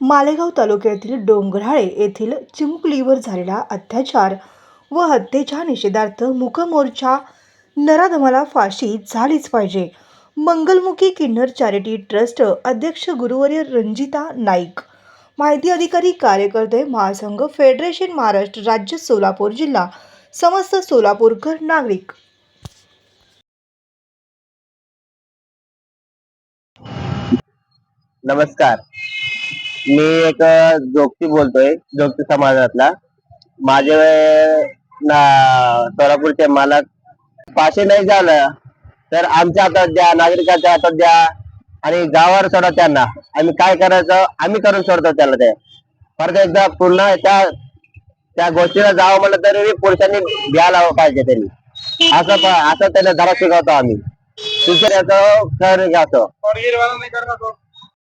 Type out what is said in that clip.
मालेगाव तालुक्यातील डोंगराळे येथील चिमुकलीवर झालेला अत्याचार व हत्येच्या निषेधार्थ मुखमोर्चा नराधमाला फाशी झालीच पाहिजे. मंगलमुखी किन्नर चॅरिटी ट्रस्ट अध्यक्ष गुरुवर्य रंजिता नाईक. माहिती अधिकारी कार्यकर्ते महासंघ फेडरेशन महाराष्ट्र राज्य सोलापूर जिल्हा समस्त सोलापूरकर नागरिक. नमस्कार. मी एक जोगती बोलतोय जोगती समाजातला. माझे ना सोलापूरचे मालक. पाचशे नाही झालं तर आमच्या हातात द्या नागरिकांच्या हातात द्या आणि गावावर सोडा त्यांना. आम्ही काय करायचं आम्ही करून सोडतो त्याला ते. परत एकदा पुन्हा त्या त्या गोष्टीला जावं म्हणलं तरी पुरुषांनी द्यायला हवं पाहिजे त्यांनी. असं असं त्याला धडा शिकवतो आम्ही. दुसऱ्याचं कर घ्यायचं